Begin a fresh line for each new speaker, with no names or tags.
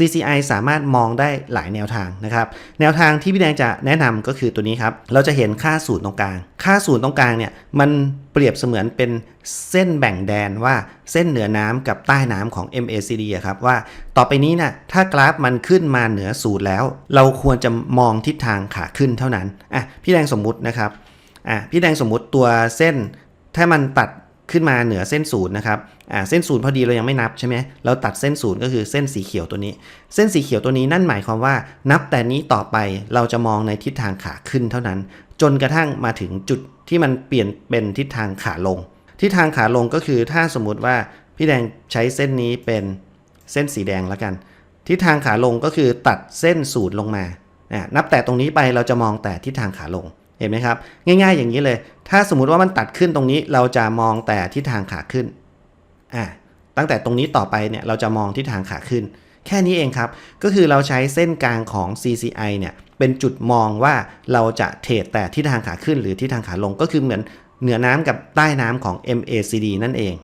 CCI สามารถมองได้หลายแนวทางนะครับ แนวทางที่พี่แดงจะแนะนำก็คือตัวนี้ครับ เราจะเห็นค่าศูนย์ตรงกลาง ค่าศูนย์ตรงกลางเนี่ยมันเปรียบเสมือนเป็นเส้นแบ่งแดนว่าเส้นเหนือน้ำกับใต้น้ำของ MACD ครับว่าต่อไปนี้นะถ้ากราฟมันขึ้นมาเหนือศูนย์แล้ว เราควรจะมองทิศทางขาขึ้นเท่านั้นอะพี่แดงสมมุตินะครับอะพี่แดงสมมุติตัวเส้นถ้ามันตัด ขึ้นมาเหนือเส้นศูนย์นะครับอ่าเส้นศูนย์พอดีเรายังไม่นับใช่ไหมเราตัดเส้นศูนย์ก็คือเส้นสีเขียวตัวนี้ เส้นสีเขียวตัวนี้นั่นหมายความว่า นับแต่นี้ต่อไปเราจะมองในทิศทางขาขึ้นเท่านั้น จนกระทั่งมาถึงจุดที่มันเปลี่ยนเป็นทิศทางขาลง ทิศทางขาลงก็คือถ้าสมมุติว่าพี่แดงใช้เส้นนี้เป็นเส้นสีแดงแล้วกัน ทิศทางขาลงก็คือตัดเส้นศูนย์ลงมาอ่านับแต่ตรงนี้ไปเราจะมองแต่ทิศทางขาลง เห็นไหมครับ ง่ายๆอย่างนี้เลย ถ้าสมมุติว่ามันตัดขึ้นตรงนี้เราจะมองแต่ทิศทางขาขึ้นอ่าตั้งแต่ตรงนี้ต่อไปเนี่ยเราจะมองทิศทางขาขึ้น แค่นี้เองครับ ก็คือเราใช้เส้นกลางของ CCI เนี่ยเป็นจุดมองว่าเราจะเทรดแต่ทิศทางขาขึ้นหรือทิศทางขาลงก็คือเหมือนเหนือน้ำกับใต้น้ำของ MACD นั่นเอง